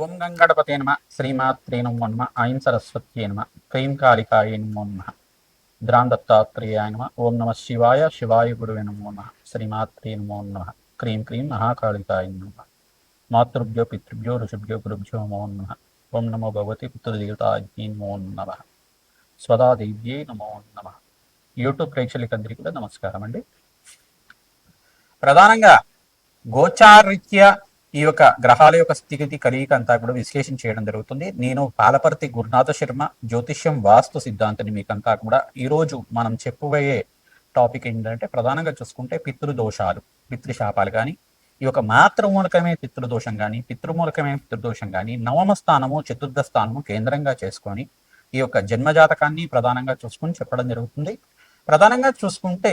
ఓం గంగణపతే నమ. శ్రీమాత్రే నమో నమ. ఐం సరస్వత్యే నమ. క్రీం కాళికాయ నమో నమ. గ్రాం దత్తాత్రేయాయ నమ. ఓం నమ శివాయ శివాయ గురువే నమో నమ. శ్రీమాత్రే నమో నమ. క్రీం క్రీం మహాకాళికాయ నమ మాతృభ్యో పితృభ్యో ఋషిభ్యో గురుభ్యో నమో నమ. ఓం నమో భగవతి పితృదేవతాజ్ఞే నమో నమ. స్వదాదేవ్యే నమో నమ. యూట్యూబ్ ప్రేక్షకులందరికీ కూడా నమస్కారం అండి. ప్రధానంగా గోచారీత్యా ఈ యొక్క గ్రహాల యొక్క స్థితిగతి కలియిక అంతా కూడా విశ్లేషణ చేయడం జరుగుతుంది. నేను పాలపర్తి గురునాథ శర్మ జ్యోతిష్యం వాస్తు సిద్ధాంతాన్ని మీకంతా కూడా ఈరోజు మనం చెప్పబోయే టాపిక్ ఏంటంటే ప్రధానంగా చూసుకుంటే పితృదోషాలు పితృశాపాలు కానీ ఈ యొక్క మాతృమూలకమే పితృదోషం కానీ పితృమూలకమే పితృదోషం కానీ నవమ స్థానము చతుర్థ స్థానము కేంద్రంగా చేసుకొని ఈ యొక్క జన్మజాతకాన్ని ప్రధానంగా చూసుకొని చెప్పడం జరుగుతుంది. ప్రధానంగా చూసుకుంటే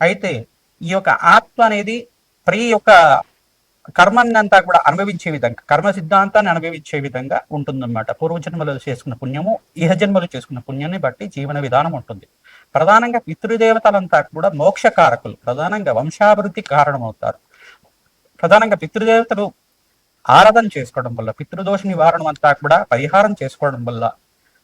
అయితే ఈ యొక్క ఆత్మ అనేది ప్రతి యొక్క కర్మాన్ని అంతా కూడా అనుభవించే విధంగా కర్మ సిద్ధాంతాన్ని అనుభవించే విధంగా ఉంటుందన్నమాట. పూర్వజన్మలో చేసుకున్న పుణ్యము ఇహ జన్మలో చేసుకున్న పుణ్యాన్ని బట్టి జీవన విధానం ఉంటుంది. ప్రధానంగా పితృదేవతలంతా కూడా మోక్షకారకులు ప్రధానంగా వంశాభివృద్ధి కారణమవుతారు. ప్రధానంగా పితృదేవతలు ఆరాధన చేసుకోవడం వల్ల పితృదోష నివారణ అంతా కూడా పరిహారం చేసుకోవడం వల్ల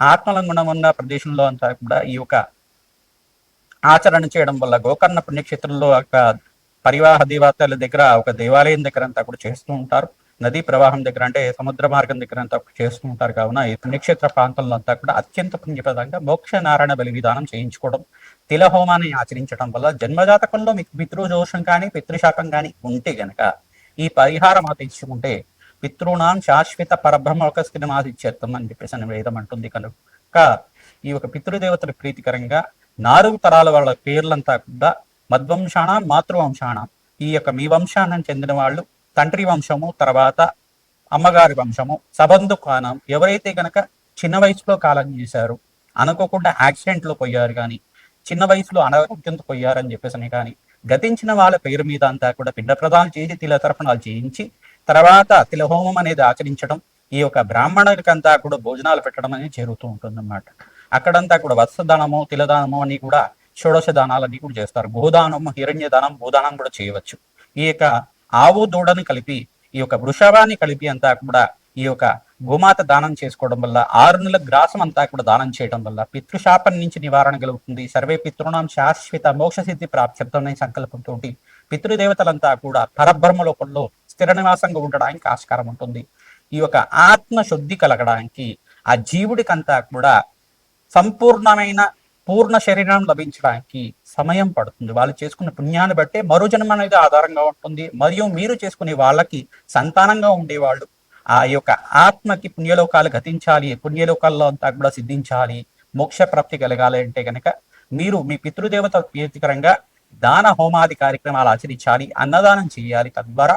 ఆత్మలింగం ఉన్న ప్రదేశంలో అంతా కూడా ఈ యొక్క ఆచరణ చేయడం వల్ల గోకర్ణ పుణ్యక్షేత్రంలో ఒక పరివాహ దేవతల దగ్గర ఒక దేవాలయం దగ్గర అంతా కూడా చేస్తూ ఉంటారు. నదీ ప్రవాహం దగ్గర అంటే సముద్ర మార్గం దగ్గర అంతా చేస్తూ ఉంటారు. కావున ఈ పుణ్యక్షేత్ర ప్రాంతంలో అంతా కూడా అత్యంత పుణ్యప్రదంగా మోక్ష నారాయణ బలి విధానం చేయించుకోవడం తిల హోమాన్ని ఆచరించడం వల్ల జన్మజాతకంలో మీకు పితృదోషం కానీ పితృశాపం కానీ ఉంటే గనక ఈ పరిహారం ఆచరించుకుంటే పితృణాం శాశ్వత పరబ్రహ్మ స్థితిమాదిత్యర్థం అని చెప్పేసి అని వేదం అంటుంది కనుక. ఈ యొక్క పితృదేవతల ప్రీతికరంగా నాలుగు తరాల వాళ్ళ పేర్లంతా కూడా మద్వంశాణ మాతృవంశాణ ఈ యొక్క మీ వంశానం చెందిన వాళ్ళు తండ్రి వంశము తర్వాత అమ్మగారి వంశము సబంధు కానం ఎవరైతే గనక చిన్న వయసులో కాలం చేశారు అనుకోకుండా యాక్సిడెంట్లో పోయారు కానీ చిన్న వయసులో అనారోగ్యంతో పోయారని చెప్పేసి కానీ గతించిన వాళ్ళ పేరు మీద అంతా కూడా పిండ ప్రదానం చేసి తిల తర్పణాలు చేయించి తర్వాత తిలహోమం అనేది ఆచరించడం ఈ యొక్క బ్రాహ్మణులకంతా కూడా భోజనాలు పెట్టడం అనేది జరుగుతూ ఉంటుంది అన్నమాట అక్కడంతా కూడా వత్సదానము తిలదానము అని కూడా షోడశ దానాలన్నీ కూడా చేస్తారు. గోదానము హిరణ్య దానం భూదానం కూడా చేయవచ్చు. ఈ యొక్క ఆవు దూడని కలిపి ఈ యొక్క వృషభాన్ని కలిపి అంతా కూడా ఈ యొక్క గోమాత దానం చేసుకోవడం వల్ల ఆరు నెలల గ్రాసం అంతా కూడా దానం చేయడం వల్ల పితృశాపం నుంచి నివారణ కలుగుతుంది. సర్వే పితృణం శాశ్వత మోక్ష సిద్ధి ప్రాప్త్యర్థం సంకల్పంతో పితృదేవతలంతా కూడా పరబ్రహ్మ లోపంలో స్థిర నివాసంగా ఉండడానికి ఆస్కారం ఉంటుంది. ఈ యొక్క ఆత్మ శుద్ధి కలగడానికి ఆ జీవుడికంతా కూడా సంపూర్ణమైన పూర్ణ శరీరం లభించడానికి సమయం పడుతుంది. వాళ్ళు చేసుకున్న పుణ్యాన్ని బట్టే మరో జన్మ అనేది ఆధారంగా ఉంటుంది. మరియు మీరు చేసుకునే వాళ్ళకి సంతానంగా ఉండేవాళ్ళు ఆ యొక్క ఆత్మకి పుణ్యలోకాలు గతించాలి పుణ్యలోకాల్లో అంతా కూడా సిద్ధించాలి మోక్ష ప్రాప్తి కలగాలి అంటే కనుక మీరు మీ పితృదేవత ప్రీతికరంగా దాన హోమాది కార్యక్రమాలు ఆచరించాలి అన్నదానం చేయాలి తద్వారా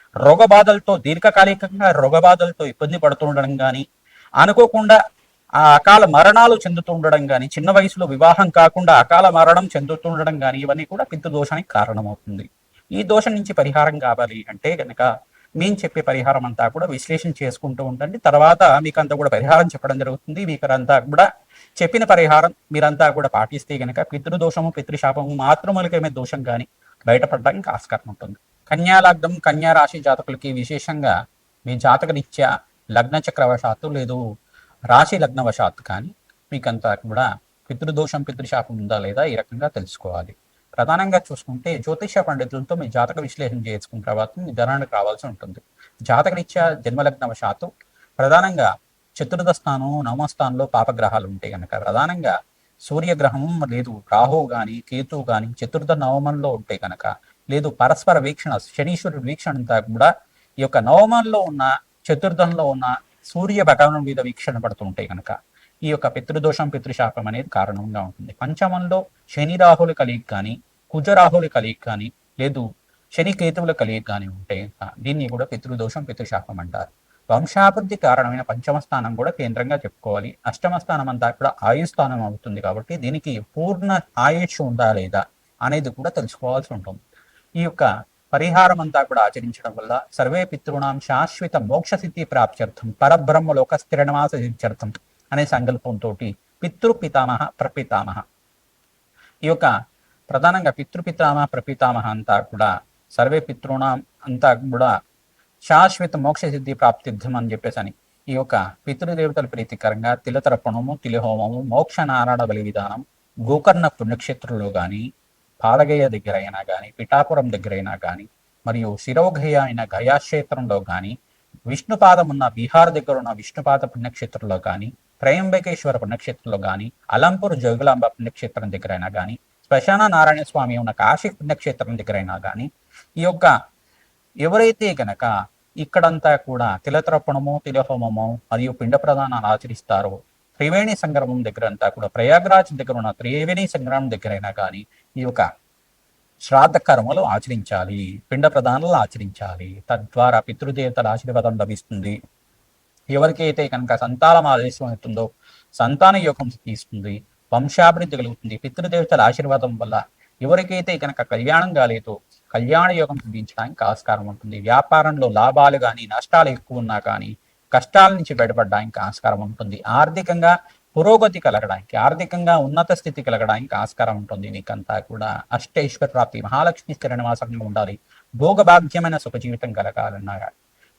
రోగబాధలతో దీర్ఘకాలికంగా రోగబాధలతో ఇబ్బంది పడుతుండడం కానీ అనుకోకుండా ఆ అకాల మరణాలు చెందుతుండడం కానీ చిన్న వయసులో వివాహం కాకుండా అకాల మరణం చెందుతుండడం కానీ ఇవన్నీ కూడా దోషానికి కారణమవుతుంది. ఈ దోషం నుంచి పరిహారం కావాలి అంటే కనుక మేము చెప్పే పరిహారం అంతా కూడా విశ్లేషణ చేసుకుంటూ ఉండండి. తర్వాత మీకు అంతా కూడా పరిహారం చెప్పడం జరుగుతుంది. మీకు అంతా కూడా చెప్పిన పరిహారం మీరంతా కూడా పాటిస్తే కనుక పితృదోషము పితృశాపము మాతృమూలికమే దోషం కానీ బయటపడడానికి ఆస్కారం ఉంటుంది. కన్యాలగ్నం కన్యా రాశి జాతకులకి విశేషంగా మీ జాతకరీత్యా లగ్న చక్రవశాత్తు లేదు రాశి లగ్నవశాత్తు కానీ మీకంతా కూడా పితృదోషం పితృశాపం ఉందా లేదా ఈ రకంగా తెలుసుకోవాలి. ప్రధానంగా చూసుకుంటే జ్యోతిష పండితులతో మీ జాతక విశ్లేషణ చేసుకున్న తర్వాత మీ ధనానికి రావాల్సి ఉంటుంది. జాతకరీత్యా జన్మలగ్నవశాత్తు ప్రధానంగా చతుర్థ స్థానం నవమస్థానంలో పాపగ్రహాలు ఉంటాయి కనుక ప్రధానంగా సూర్యగ్రహం లేదు రాహు కానీ కేతు కానీ చతుర్థ నవమంలో ఉంటే కనుక లేదు పరస్పర వీక్షణ శనీశ్వరుడు వీక్షణ అంతా కూడా ఈ యొక్క నవమంలో ఉన్న చతుర్థంలో ఉన్న సూర్య భగవాను మీద వీక్షణ పడుతుంటే కనుక. ఈ యొక్క పితృదోషం పితృశాపం అనేది కారణంగా ఉంటుంది. పంచమంలో శని రాహుల కలిగి కానీ కుజరాహుల కలిగి కానీ లేదు శని కేతువుల కలిగి కానీ ఉంటే దీన్ని కూడా పితృదోషం పితృశాపం అంటారు. వంశాభివృద్ధి కారణమైన పంచమ స్థానం కూడా కేంద్రంగా చెప్పుకోవాలి. అష్టమ స్థానం అంతా కూడా ఆయుస్థానం అవుతుంది కాబట్టి దీనికి పూర్ణ ఆయుష్ ఉందా లేదా అనేది కూడా తెలుసుకోవాల్సి ఉంటుంది. ఈ యొక్క పరిహారం అంతా కూడా ఆచరించడం వల్ల సర్వే పితృణాం శాశ్వత మోక్ష సిద్ధి ప్రాప్త్యర్థం పరబ్రహ్మలోక స్థిరనివాస సిద్ధ్యర్థం అనే సంకల్పంతో పితృపితామహ ప్రపితామహ. ఈ యొక్క ప్రధానంగా పితృపితామహ ప్రపితామహ అంతా కూడా సర్వే పితృణం అంతా కూడా శాశ్వత మోక్ష సిద్ధి ప్రాప్తిర్థం అని చెప్పేసి అని ఈ యొక్క పితృదేవతల ప్రీతికరంగా తిలతర్పణము తిలిహోమము మోక్ష నారాయణ బలి విధానం గోకర్ణ పుణ్యక్షేత్రంలో కానీ పాలగయ్య దగ్గర అయినా కానీ పిఠాపురం దగ్గర అయినా కానీ మరియు శిరోగయ అయిన గయాక్షేత్రంలో కానీ విష్ణుపాదం ఉన్న బీహార్ దగ్గర ఉన్న విష్ణుపాద పుణ్యక్షేత్రంలో కానీ త్రయంబకేశ్వర పుణ్యక్షేత్రంలో కానీ అలంపూర్ జోగులాంబ పుణ్యక్షేత్రం దగ్గర అయినా కానీ శ్మశాన నారాయణ స్వామి ఉన్న కాశీ పుణ్యక్షేత్రం దగ్గర అయినా కానీ ఈ యొక్క ఎవరైతే గనక ఇక్కడంతా కూడా తిలతర్పణము తిలహోమము మరియు పిండ ప్రదానాలు ఆచరిస్తారో త్రివేణి సంగ్రమం దగ్గర అంతా కూడా ప్రయాగ్రాజ్ దగ్గర ఉన్న త్రివేణి సంగ్రమం దగ్గరైనా కానీ ఈ యొక్క శ్రాద్ధ కర్మలు ఆచరించాలి పిండ ప్రదానాలు ఆచరించాలి తద్వారా పితృదేవతల ఆశీర్వాదం లభిస్తుంది. ఎవరికైతే కనుక సంతానం ఆదేశం అవుతుందో సంతాన యోగం తీస్తుంది వంశాభివృద్ధి కలుగుతుంది పితృదేవతల ఆశీర్వాదం వల్ల ఎవరికైతే కనుక కళ్యాణం కాలేదో కళ్యాణ యోగం సిద్ధించడానికి ఆస్కారం ఉంటుంది. వ్యాపారంలో లాభాలు కానీ నష్టాలు ఎక్కువ ఉన్నా కానీ కష్టాల నుంచి బయటపడడానికి ఆస్కారం ఉంటుంది. ఆర్థికంగా పురోగతి కలగడానికి ఆర్థికంగా ఉన్నత స్థితి కలగడానికి ఆస్కారం ఉంటుంది. నీకంతా కూడా అష్టైశ్వర ప్రాప్తి మహాలక్ష్మి స్థిర నివాసంగా ఉండాలి. భోగభాగ్యమైన సుఖ జీవితం కలగాలన్నా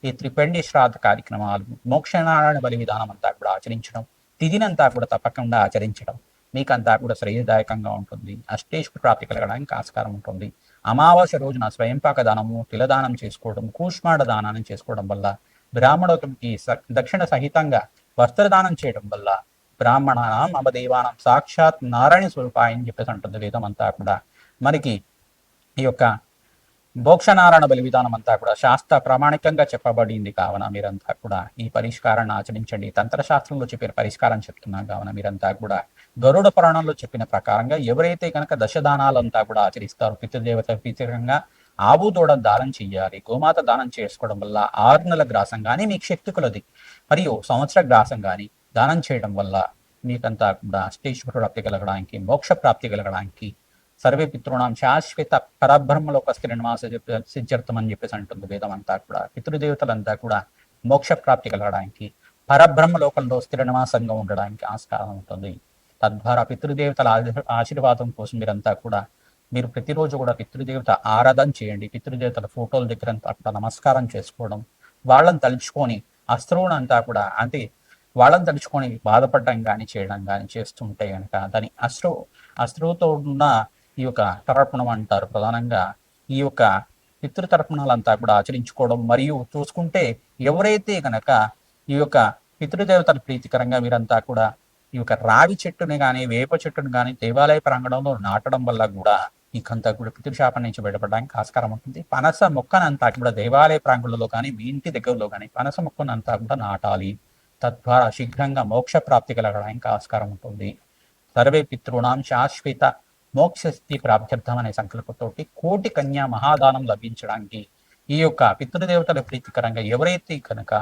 ఈ త్రిపెండి శ్రాద్ధ కార్యక్రమాలు మోక్షనారాయణ బలి విధానం అంతా కూడా ఆచరించడం తిదినంతా కూడా తప్పకుండా ఆచరించడం మీకంతా కూడా శ్రేయదాయకంగా ఉంటుంది. అష్టేశ్వర ప్రాప్తి కలగడానికి ఆస్కారం ఉంటుంది. అమావాస్య రోజున స్వయంపాక దానము తిలదానం చేసుకోవడం కూష్మాడ దానాన్ని చేసుకోవడం వల్ల బ్రాహ్మణోత్తమికి దక్షిణ సహితంగా వస్త్రదానం చేయడం వల్ల బ్రాహ్మణానాం అమదేవానం. సాక్షాత్ నారాయణ స్వరూపాయ అని చెప్పేసి అంటుంది వేదం అంతా కూడా. మనకి ఈ యొక్క మోక్షనారాయణ బలి విధానం అంతా కూడా శాస్త్ర ప్రామాణికంగా చెప్పబడింది కావున మీరంతా కూడా. ఈ పరిష్కారాన్ని ఆచరించండి. తంత్రశాస్త్రంలో చెప్పిన పరిష్కారం చెప్తున్నాం కావున మీరంతా కూడా. గరుడ పురాణంలో చెప్పిన ప్రకారంగా ఎవరైతే కనుక దశదానాలంతా కూడా ఆచరిస్తారో పితృదేవత పితరంగా ఆవు దూడ దానం చెయ్యాలి గోమాత దానం చేసుకోవడం వల్ల ఆరు నెలల గ్రాసం కానీ మీకు శక్తి కొలది. మరియు సంవత్సర గ్రాసం కానీ దానం చేయడం వల్ల మీకంతా కూడా అష్టేశ్వరుడు ప్రాప్తి కలగడానికి మోక్ష ప్రాప్తి కలగడానికి సర్వే పితృణం శాశ్వత పరబ్రహ్మలో ఒక నివాస సిద్ధ్యర్థం అని చెప్పేసి అంటుంది వేదం అంతా కూడా. పితృదేవతలంతా కూడా మోక్ష ప్రాప్తి కలగడానికి పరబ్రహ్మ లోకంలో స్థిర నివాసంగా ఉండడానికి ఆస్కారం ఉంటుంది. తద్వారా పితృదేవతల ఆశీర్వాదం కోసం మీరంతా కూడా మీరు ప్రతిరోజు కూడా పితృదేవత ఆరాధన చేయండి. పితృదేవతల ఫోటోల దగ్గర అంతా కూడా నమస్కారం చేసుకోవడం వాళ్ళని తలుచుకొని అస్త్రువునంతా కూడా అంటే వాళ్ళని తలుచుకొని బాధపడడం కానీ చేయడం కానీ చేస్తుంటే కనుక దాని అశ్రు అశ్రువుతో ఉన్న ఈ యొక్క తర్పణం అంటారు ప్రధానంగా. ఈ యొక్క పితృతర్పణాలంతా కూడా ఆచరించుకోవడం మరియు చూసుకుంటే ఎవరైతే కనుక ఈ యొక్క పితృదేవతల ప్రీతికరంగా మీరంతా కూడా ఈ యొక్క రావి చెట్టుని కానీ వేప చెట్టుని కానీ దేవాలయ ప్రాంగణంలో నాటడం వల్ల కూడా మీకంతా కూడా పితృశాపం నుంచి బయటపడడానికి ఆస్కారం ఉంటుంది. పనస మొక్కనంతా కూడా దేవాలయ ప్రాంగణంలో కానీ మీ ఇంటి దగ్గరలో కానీ పనస మొక్కనంతా కూడా నాటాలి. తద్వారా శీఘ్రంగా మోక్ష ప్రాప్తి కలగడానికి ఆస్కారం ఉంటుంది. సర్వే పితృణాం శాశ్వత మోక్షస్థి ప్రాప్త్యర్థం అనే సంకల్పంతోటి కోటి కన్యా మహాదానం లభించడానికి ఈ యొక్క పితృదేవతల ప్రీతికరంగా ఎవరైతే కనుక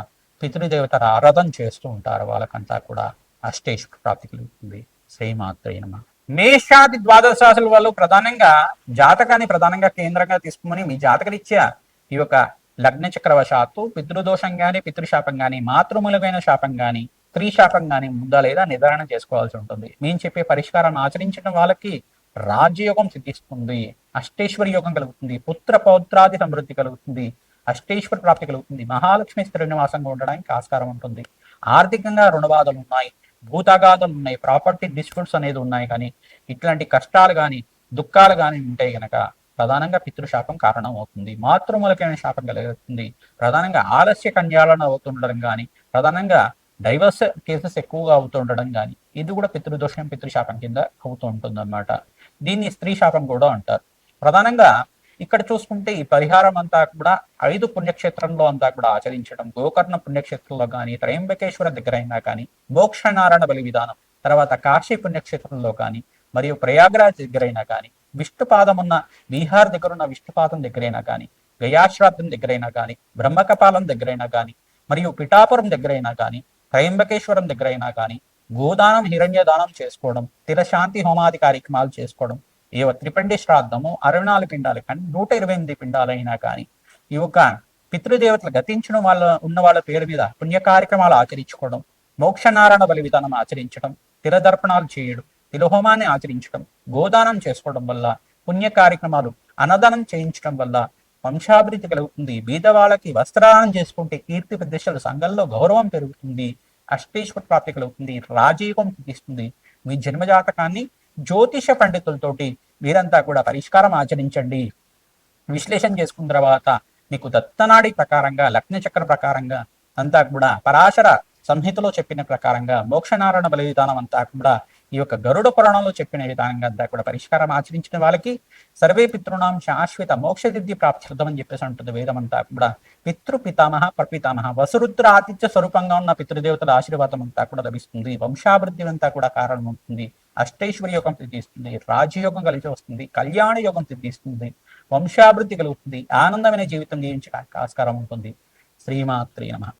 పితృదేవతల ఆరాధన చేస్తూ ఉంటారో వాళ్ళకంతా కూడా అష్టేశ్వర ప్రాప్తి కలుగుతుంది. శ్రీమాత్రే నమ. మేషాది ద్వాదశ రాశుల వాళ్ళు ప్రధానంగా జాతకాన్ని ప్రధానంగా కేంద్రంగా తీసుకుని మీ జాతకరీత్యా ఈ యొక్క లగ్న చక్రవశాత్తు పితృదోషం గాని పితృశాపం గాని మాతృమూలమైన శాపం గాని స్త్రీ శాపం గాని ముందా లేదా నిర్ధారణ చేసుకోవాల్సి ఉంటుంది. మేము చెప్పే పరిష్కారాన్ని ఆచరించడం వాళ్ళకి రాజ్యయోగం సిద్ధిస్తుంది అష్టేశ్వర యోగం కలుగుతుంది పుత్ర పౌత్రాది సమృద్ధి కలుగుతుంది అష్టేశ్వర ప్రాప్తి కలుగుతుంది మహాలక్ష్మి శ్రీనివాసంగా నివాసంగా ఉండడానికి ఆస్కారం ఉంటుంది. ఆర్థికంగా రుణబాధలు ఉన్నాయి భూతగాథలు ఉన్నాయి ప్రాపర్టీ డిస్ప్యూట్స్ అనేది ఉన్నాయి కానీ ఇట్లాంటి కష్టాలు కానీ దుఃఖాలు కానీ ఉంటాయి కనుక ప్రధానంగా పితృశాపం కారణం అవుతుంది. మాతృమూలకమైన శాపం కలుగుతుంది ప్రధానంగా ఆలస్య కన్యాలను అవుతుండడం కానీ ప్రధానంగా డైవర్స్ కేసెస్ ఎక్కువగా అవుతుండడం కానీ ఇది కూడా పితృదోషం పితృశాపం కింద అవుతూ ఉంటుందన్నమాట. దీన్ని స్త్రీ శాపం కూడా అంటారు. ప్రధానంగా ఇక్కడ చూసుకుంటే ఈ పరిహారం అంతా కూడా ఐదు పుణ్యక్షేత్రంలో అంతా కూడా ఆచరించడం గోకర్ణ పుణ్యక్షేత్రంలో కానీ త్రయంబకేశ్వర దగ్గర అయినా కానీ మోక్షనారాయణ బలి విధానం తర్వాత కాశీ పుణ్యక్షేత్రంలో కానీ మరియు ప్రయాగరాజ్ దగ్గరైనా కానీ విష్ణుపాదమున్న బీహార్ దగ్గర ఉన్న విష్ణుపాదం దగ్గరైనా కానీ గయాశ్రాద్ధం దగ్గరైనా కానీ బ్రహ్మకపాలం దగ్గరైనా కానీ మరియు పిఠాపురం దగ్గరైనా కానీ త్రయంబకేశ్వరం దగ్గరైనా కానీ గోదానం హిరణ్యదానం చేసుకోవడం తిరశాంతి హోమాది కార్యక్రమాలు చేసుకోవడం ఏ త్రిపిండి శ్రాద్ధము అరవై నాలుగు పిండాలు కానీ నూట ఇరవై ఎనిమిది పిండాలైనా కానీ ఈ యొక్క పితృదేవతలు గతించిన వాళ్ళ ఉన్న వాళ్ళ పేరు మీద పుణ్య కార్యక్రమాలు ఆచరించుకోవడం మోక్షనారాయణ బలి విధానం ఆచరించడం తిరదర్పణాలు చేయడం తిలహోమాన్ని ఆచరించడం గోదానం చేసుకోవడం వల్ల పుణ్య కార్యక్రమాలు అన్నదానం చేయించడం వల్ల వంశాభివృద్ధి కలుగుతుంది. బీదవాళ్ళకి వస్త్రదానం చేసుకుంటే కీర్తి ప్రతిష్టలు సంఘంలో గౌరవం పెరుగుతుంది. అష్టేశ్వర ప్రాప్తి కలుగుతుంది. రాజయోగం ఇస్తుంది మీ జన్మజాతకాన్ని జ్యోతిష పండితులతోటి మీరంతా కూడా పరిష్కారం ఆచరించండి. విశ్లేషణ చేసుకున్న తర్వాత మీకు దత్తనాడి ప్రకారంగా లగ్న చక్ర ప్రకారంగా అంతా కూడా పరాశర సంహితలో చెప్పిన ప్రకారంగా మోక్షనారాయణ బలి విధానం అంతా కూడా ఈ యొక్క గరుడ పురాణంలో చెప్పిన విధానంగా అంతా కూడా పరిష్కారం ఆచరించిన వాళ్ళకి సర్వే పితృణాం శాశ్వత మోక్ష సిద్ధి అని చెప్పేసి ఉంటుంది వేదం అంతా కూడా. పితృ పితామహ ప్రపితామహ వసురుద్ర ఆతిథ్య స్వరూపంగా ఉన్న పితృదేవతల ఆశీర్వాదం అంతా కూడా లభిస్తుంది. వంశాభివృద్ధి అంతా కూడా కారణం ఉంటుంది అష్టైశ్వర్య యోగం సిద్ధిస్తుంది. రాజయోగం కలిసి వస్తుంది. కళ్యాణ యోగం సిద్ధిస్తుంది. వంశాభివృద్ధి కలుగుతుంది. ఆనందమైన జీవితం జీవించడానికి ఆస్కారం ఉంటుంది. శ్రీమాత్రి నమ.